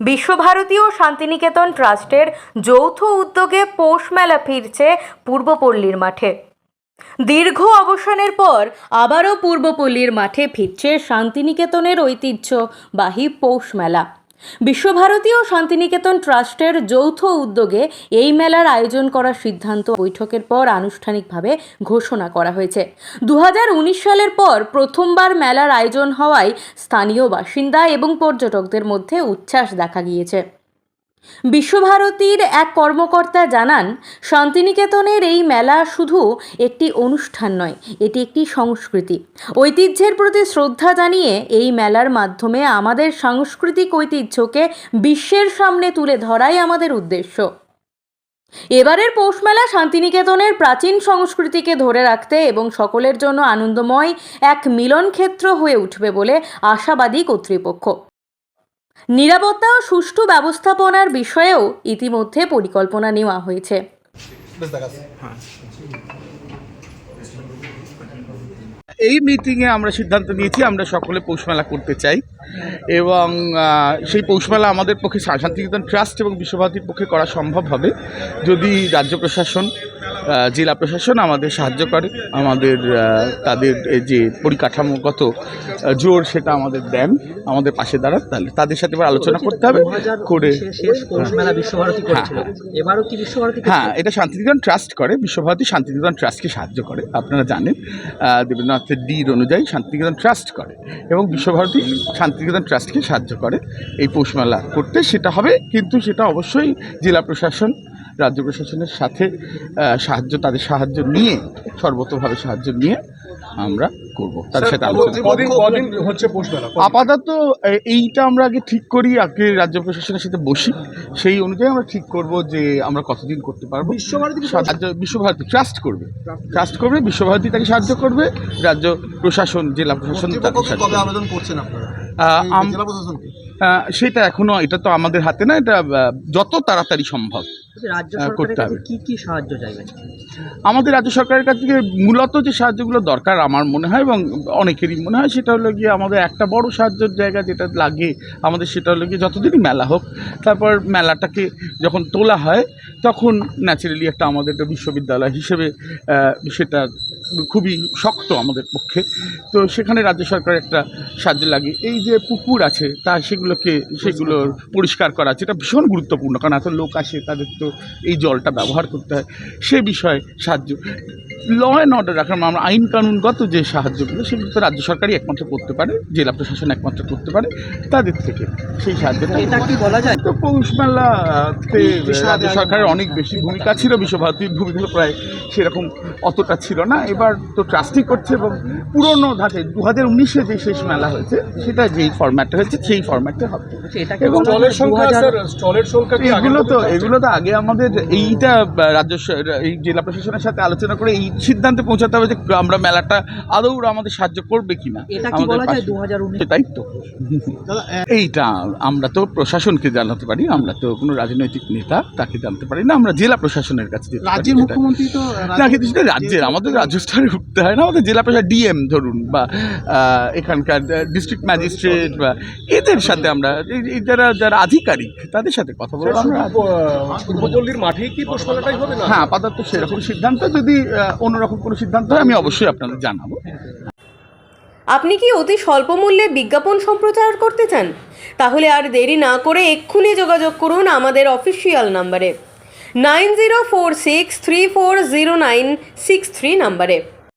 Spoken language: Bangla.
বিশ্বভারতী ও শান্তিনিকেতন ট্রাস্টের যৌথ উদ্যোগে পৌষ মেলা ফিরছে পূর্বপল্লীর মাঠে। দীর্ঘ অবসানের পর আবারও পূর্বপল্লীর মাঠে ফিরছে শান্তিনিকেতনের ঐতিহ্যবাহী পৌষ মেলা। বিশ্বভারতী ও শান্তিনিকেতন ট্রাস্টের যৌথ উদ্যোগে এই মেলার আয়োজন করার সিদ্ধান্ত বৈঠকের পর আনুষ্ঠানিকভাবে ঘোষণা করা হয়েছে। দু হাজার উনিশ সালের পর প্রথমবার মেলার আয়োজন হওয়ায় স্থানীয় বাসিন্দা এবং পর্যটকদের মধ্যে উচ্ছ্বাস দেখা গিয়েছে। বিশ্বভারতীর এক কর্মকর্তা জানান, শান্তিনিকেতনের এই মেলা শুধু একটি অনুষ্ঠান নয়, এটি একটি সংস্কৃতি। ঐতিহ্যের প্রতি শ্রদ্ধা জানিয়ে এই মেলার মাধ্যমে আমাদের সাংস্কৃতিক ঐতিহ্যকে বিশ্বের সামনে তুলে ধরাই আমাদের উদ্দেশ্য। এবারের পৌষ মেলা শান্তিনিকেতনের প্রাচীন সংস্কৃতিকে ধরে রাখতে এবং সকলের জন্য আনন্দময় এক মিলন ক্ষেত্র হয়ে উঠবে বলে আশাবাদী কর্তৃপক্ষ। নিরাপত্তা ও সুষ্ঠু ব্যবস্থাপনার বিষয়েও ইতিমধ্যে পরিকল্পনা নেওয়া হয়েছে। এই মিটিংয়ে আমরা সিদ্ধান্ত নিয়েছি, আমরা সকলে পৌষমেলা করতে চাই এবং সেই পৌষমেলা আমাদের পক্ষে শান্তিনিকেতন ট্রাস্ট এবং বিশ্বভারতীর পক্ষে করা সম্ভব হবে যদি রাজ্য প্রশাসন জেলা প্রশাসন আমাদের সাহায্য করে আমাদের তাদের এই যে পরিকাঠামোগত জোর সেটা আমাদের দেন আমাদের পাশে দাঁড়ান তাহলে তাদের সাথে এবার আলোচনা করতে হবে করে হ্যাঁ, কি বিশ্বভারতী হ্যাঁ এটা শান্তিনিকেতন ট্রাস্ট করে বিশ্বভারতী শান্তিনিকেতন ট্রাস্টকে সাহায্য করে আপনারা জানেন দেবেন্দ্রনাথের ডির অনুযায়ী শান্তিনিকেতন ট্রাস্ট করে এবং বিশ্বভারতী শান্তিনিকেতন ট্রাস্টকে সাহায্য করে এই পৌষমেলা করতে সেটা হবে কিন্তু সেটা অবশ্যই জেলা প্রশাসন রাজ্য প্রশাসনের সাথে সাহায্য তাদের সাহায্য নিয়ে সর্বতভাবে সাহায্য নিয়ে আমরা করব। তার সাথে আলোচনা আপাতত এইটা আমরা আগে ঠিক করি আগে রাজ্য প্রশাসনের সাথে বসি। সেই অনুযায়ী আমরা ঠিক করব যে আমরা কতদিন করতে পারব। বিশ্বভারতী বিশ্বভারতী ট্রাস্ট করবে। ট্রাস্ট করবে। বিশ্বভারতী তাকে সাহায্য করবে রাজ্য প্রশাসন জেলা প্রশাসন তাকে সাহায্য করবে। আবেদন করছেন আপনারা? সেটা এখনও এটা তো আমাদের হাতে না এটা যত তাড়াতাড়ি সম্ভব। করতে হবে। কি কি সাহায্য চাইবেন আমাদের রাজ্য সরকারের কাছ থেকে মূলত যে সাহায্যগুলো দরকার আমার মনে হয় এবং অনেকেরই মনে হয় সেটা হলো গিয়ে আমাদের একটা বড় সাহায্যের জায়গা যেটা লাগে আমাদের সেটা হলো গিয়ে যতদিনই মেলা হোক তারপর মেলাটাকে যখন তোলা হয় তখন ন্যাচারালি একটা আমাদের একটা বিশ্ববিদ্যালয় হিসেবে সেটা খুবই শক্ত আমাদের পক্ষে। তো সেখানে রাজ্য সরকার একটা সাহায্য লাগে। এই যে পুকুর আছে, তা সেগুলোকে, সেগুলো পরিষ্কার করা যেটা ভীষণ গুরুত্বপূর্ণ। কারণ এত লোক আসে, তাদের তো এই জলটা ব্যবহার করতে হয়। সে বিষয়ে সাহায্য। ল অ্যান্ড অর্ডার রাখার আমরা আইন কানুনগত যে সাহায্যগুলো সেগুলো তো রাজ্য সরকারই একমাত্র করতে পারে জেলা প্রশাসন একমাত্র করতে পারে তাদের থেকে সেই সাহায্যটা এটা কি বলা যায়? তো পৌষ মেলাতে রাজ্য সরকারের অনেক বেশি ভূমিকা ছিল বিশ্বভারতীর ভূমিকা প্রায় সেরকম অতটা ছিল না। এবার তো ট্রাস্টি করছে এবং পুরনো ধাঁচে দু হাজার উনিশে যে শেষ মেলা হয়েছে সেটা যেই ফরম্যাটে হয়েছে সেই ফরম্যাটে হবে। কি এবং বলা সংখ্যা 2000 স্যার স্টলের সংখ্যা কি আগের এগুলো তো এগুলো তো আগে আমাদের এইটা রাজ্য এই জেলা প্রশাসনের সাথে আলোচনা করে এই সিদ্ধান্তে পৌঁছাতে হবে যে আমরা মেলাটা আদৌ আমাদের সাহায্য করবে কিনা। এটা কি উনিশ? সেটাই তো। এইটা আমরা তো প্রশাসনকে জানাতে পারি আমরা তো কোনো রাজনৈতিক নেতা তাকে জানতে পারি না আমরা জেলা প্রশাসনের কাছে রাজ্যের মুখ্যমন্ত্রী তো না কিন্তু সেটা রাজ্যের আমাদের রাজ্য স্তরে উঠতে হয় না আমাদের জেলা প্রশাসন ডিএম ধরুন বা এখানকার ডিস্ট্রিক্ট ম্যাজিস্ট্রেট বা এদের সাথে আমরা যারা যারা আধিকারিক তাদের সাথে কথা বলব আমরা পূর্বপল্লীর মাঠেই কি পৌষ হবে না? হ্যাঁ আপাতত সেরকম সিদ্ধান্ত যদি অন্যরকম কোনো সিদ্ধান্ত হয় আমি অবশ্যই আপনাদের জানাব। আপনি কি অতি স্বল্প মূল্যে বিজ্ঞাপন সম্প্রচার করতে চান? তাহলে আর দেরি না করে এক্ষুনি যোগাযোগ করুন আমাদের অফিসিয়াল নাম্বারে। Nine zero four six three four zero nine six three নাম্বারে।